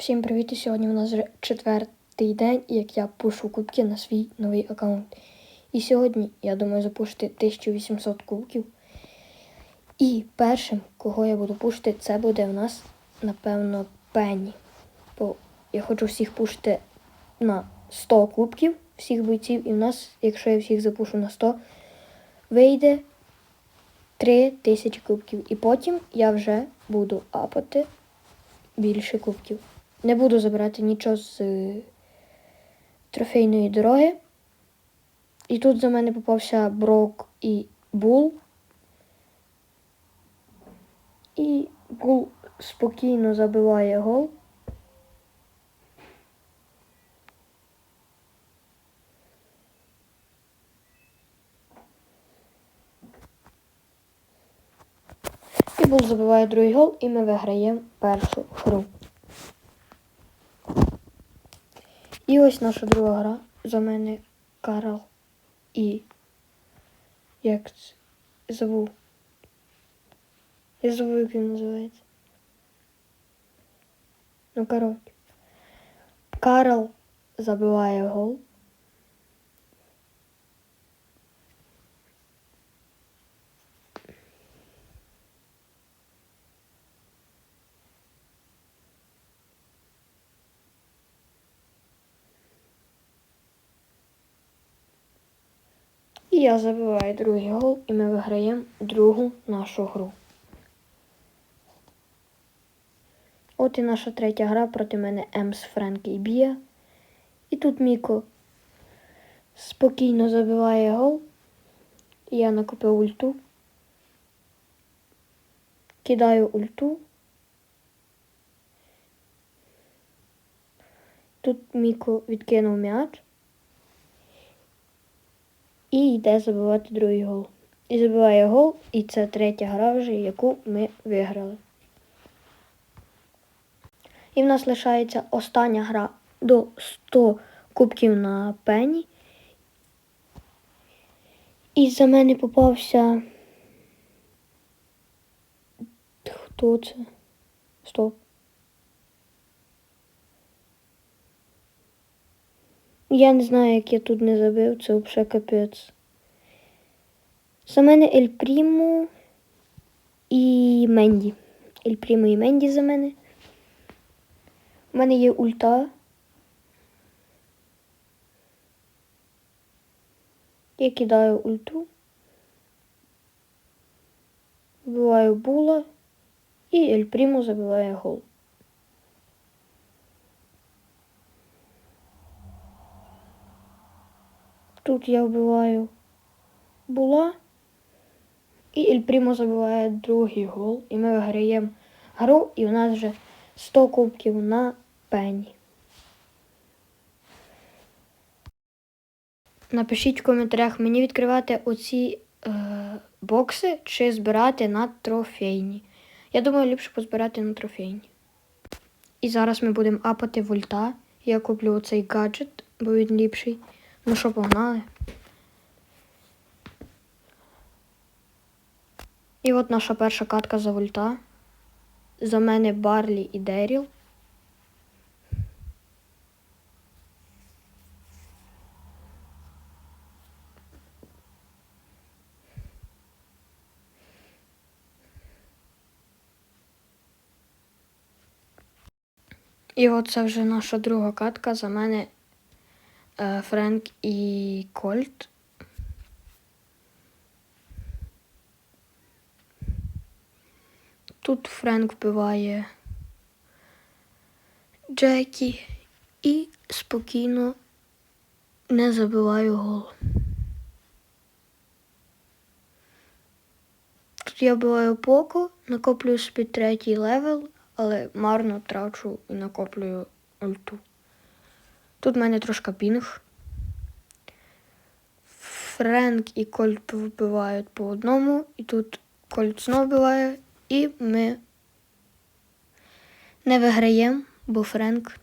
Всім привіт! І сьогодні у нас вже четвертий день, як я пушу кубки на свій новий аккаунт. І сьогодні я думаю запушити 1800 кубків. І першим, кого я буду пушити, це буде у нас, напевно, Пенні. Бо я хочу всіх пушити на 100 кубків, всіх бойців. І в нас, якщо я всіх запушу на 100, вийде 3000 кубків. І потім я вже буду апати більше кубків. Не буду забирати нічого з е, трофейної дороги. І тут за мене попався Брок і Бул. І Бул спокійно забиває гол. І Бул забиває другий гол, і ми виграємо першу гру. І ось наша друга гра. За мене Карл і. Як? Забув. Я забув, як він називається. Ну, коротше. Карл забиває гол. І я забиваю другий гол, і ми виграємо другу нашу гру. От і наша третя гра проти мене Емс, і Бія. І тут Міко спокійно забиває гол. Я накопив ульту. Кидаю ульту. Тут Міко відкинув м'яч. І йде забивати другий гол. І забиває гол, і це третя гра вже, яку ми виграли. І в нас лишається остання гра до 100 кубків на пені. І за мене попався. Хто це? Стоп. Я не знаю, як я тут не забив, це взагалі капець. За мене Ель Прімо і Менді. Ель Прімо і Менді за мене. У мене є ульта. Я кидаю ульту. Вбиваю була і Ель Прімо забиває гол. Тут я вбиваю була. І Ель Прімо забиває другий гол. І ми виграємо гру, і у нас вже 100 кубків на пені. Напишіть в коментарях, мені відкривати оці е, бокси чи збирати на трофейні. Я думаю, ліпше позбирати на трофейні. І зараз ми будемо апати вольта. Я куплю оцей гаджет, бо він ліпший. Ну що, погнали? І от наша перша катка за вольта. За мене Барлі і Деріл. І от це вже наша друга катка. За мене Френк і Кольт. Тут Френк вбиває Джекі і спокійно не забиває гол. Тут я вбиваю поко, накоплюю собі третій левел, але марно трачу і накоплюю ульту. Тут в мене трошки пінг. Френк і Кольт вбивають по одному, і тут Кольт знов вбиває, і ми не виграємо, бо Френк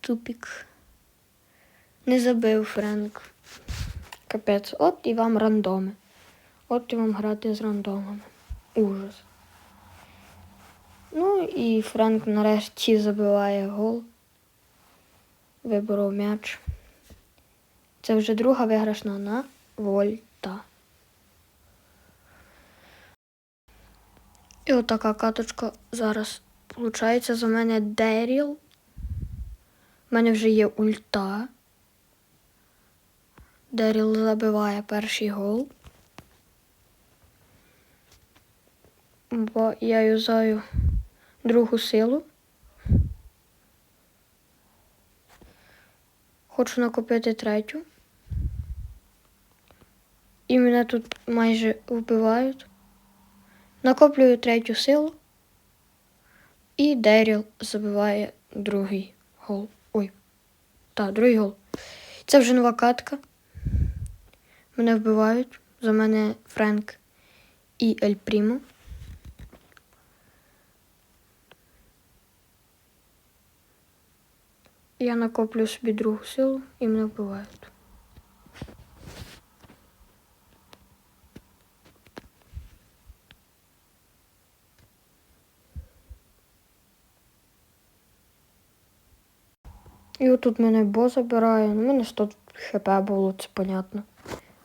тупік. Не забив Френк. Капець. От і вам рандоми. От і вам грати з рандомами. Ужас. Ну і Френк нарешті забиває гол. Виборов м'яч. Це вже друга виграшна на вольта. І отака каточка зараз виходить за мене Деріл. У мене вже є ульта. Деріл забиває перший гол. Бо я юзаю другу силу. Хочу накопити третю. І мене тут майже вбивають. Накоплюю третю силу. І Деріл забиває другий гол. Ой. Так, другий гол. Це вже нова катка. Мене вбивають. За мене Френк і Ель Прімо. Я накоплю собі другу силу і мене вбивають. І отут мене бо забирає. У мене 100 хп було, це понятно.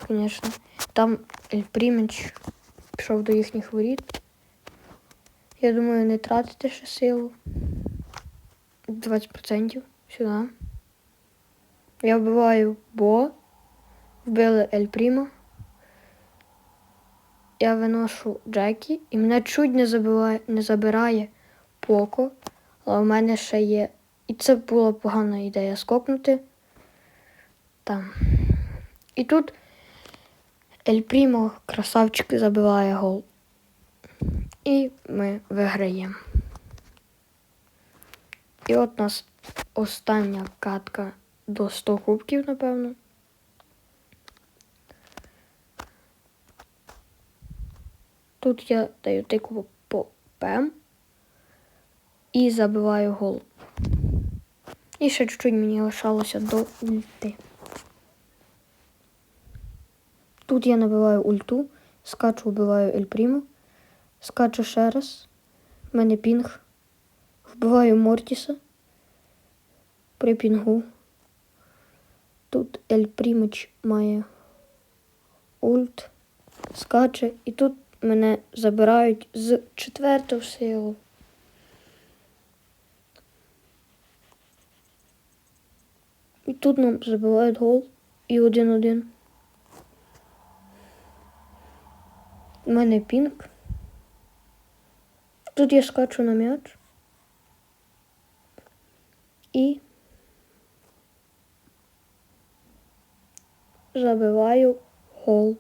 Звісно. Там Ель Пріміч пішов до їхніх воріт. Я думаю, не тратити ще силу. 20% сюди. Я вбиваю Бо. Вбили Ель Прімо. Я виношу Джекі і мене чуть не забиває, не забирає Поко. Але в мене ще є. І це була погана ідея скопнути. Там. І тут Ель Прімо, красавчик, забиває гол. І ми виграємо. І от нас остання катка до 100 кубків, напевно. Тут я даю тику по ПМ і забиваю гол. І ще чуть-чуть мені лишалося до ульти. Тут я набиваю ульту, скачу, вбиваю Ель Прімо, скачу ще раз. У мене пінг. Вбиваю Мортіса при пінгу. Тут Ель Прімич має ульт, скаче, і тут мене забирають з четвертого силу. І тут нам забивають гол і один-один. У мене пінг. Тут я скачу на м'яч. І забиваю гол.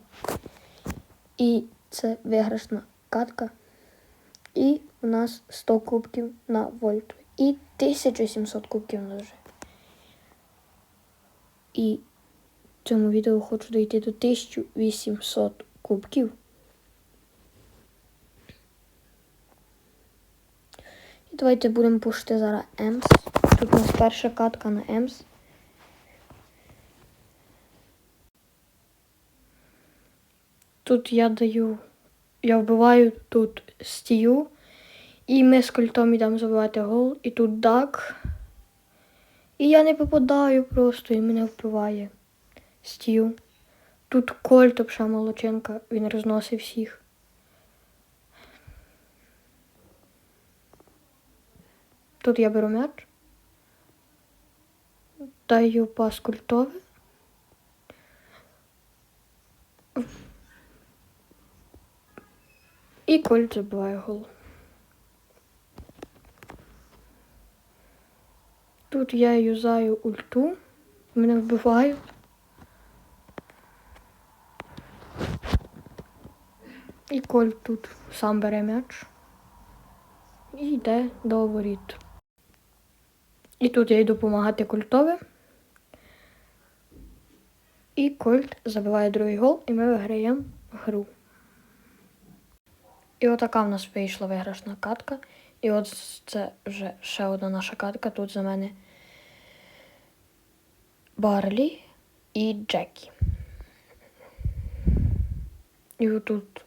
І це виграшна катка. І у нас 100 кубків на вольту. І 1700 кубків на вже. І в цьому відео хочу дійти до 1800 кубків. І давайте будемо пушити зараз Емс. Тут у нас перша катка на Емс. Тут я даю, я вбиваю тут стію, і ми з кольтом йдемо забивати гол, і тут дак. І я не попадаю просто, і мене вбиває стію. Тут кольт обша молоченка, він розносить всіх. Тут я беру м'яч. Даю пас культовий. І кольт забиває гол. Тут я юзаю ульту, мене вбивають. І кольт тут сам бере м'яч. І йде до воріт. І тут я йду допомагати кольтове. І Кольт забиває другий гол, і ми виграємо гру. І отака в нас вийшла виграшна катка. І от це вже ще одна наша катка. Тут за мене Барлі і Джекі. І отут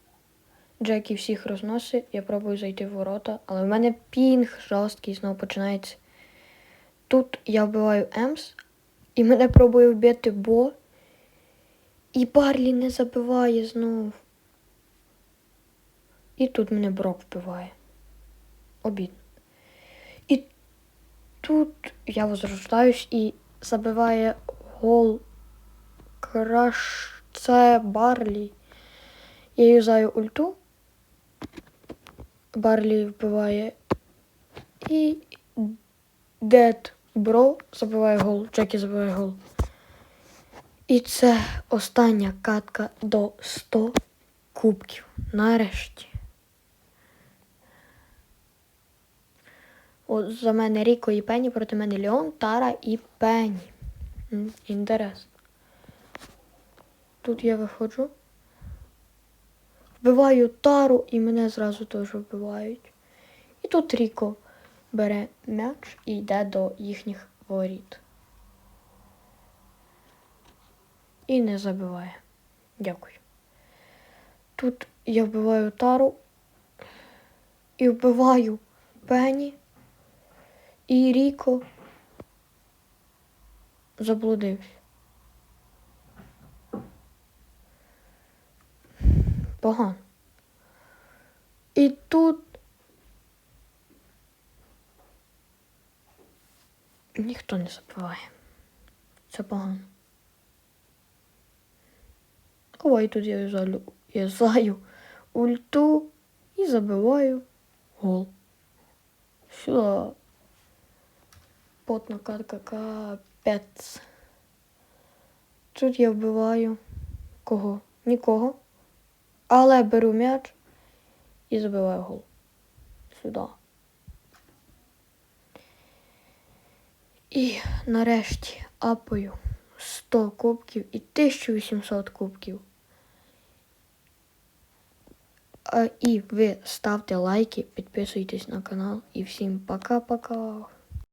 Джекі всіх розносить. Я пробую зайти в ворота, але в мене пінг жорсткий знову починається. тут я вбиваю Емс, і мене пробує вбити Бо. І Барлі не забиває знов. І тут мене Брок вбиває. Обідно. І тут я возрождаюсь і забиває гол. Краш це Барлі. Я юзаю ульту. Барлі вбиває. І Дед Бро забиває гол. Джекі забиває гол. І це остання катка до 100 кубків. Нарешті. За мене Ріко і Пенні, проти мене Леон, Тара і Пенні. Інтересно. Тут я виходжу. Вбиваю Тару і мене зразу теж вбивають. І тут Ріко бере м'яч і йде до їхніх воріт. І не забиває. Дякую. Тут я вбиваю Тару і вбиваю Пенні. І Ріко заблудився. Погано. І тут ніхто не забиває. Це погано. Ой, тут я залю, я заю ульту і забиваю гол. Сюда. Потна катка капець. Тут я вбиваю кого? Нікого. Але беру м'яч і забиваю гол. Сюди. І нарешті апаю 100 кубків і 1800 кубків. А, І ви ставте лайки, підписуйтесь на канал і всім пока-пока.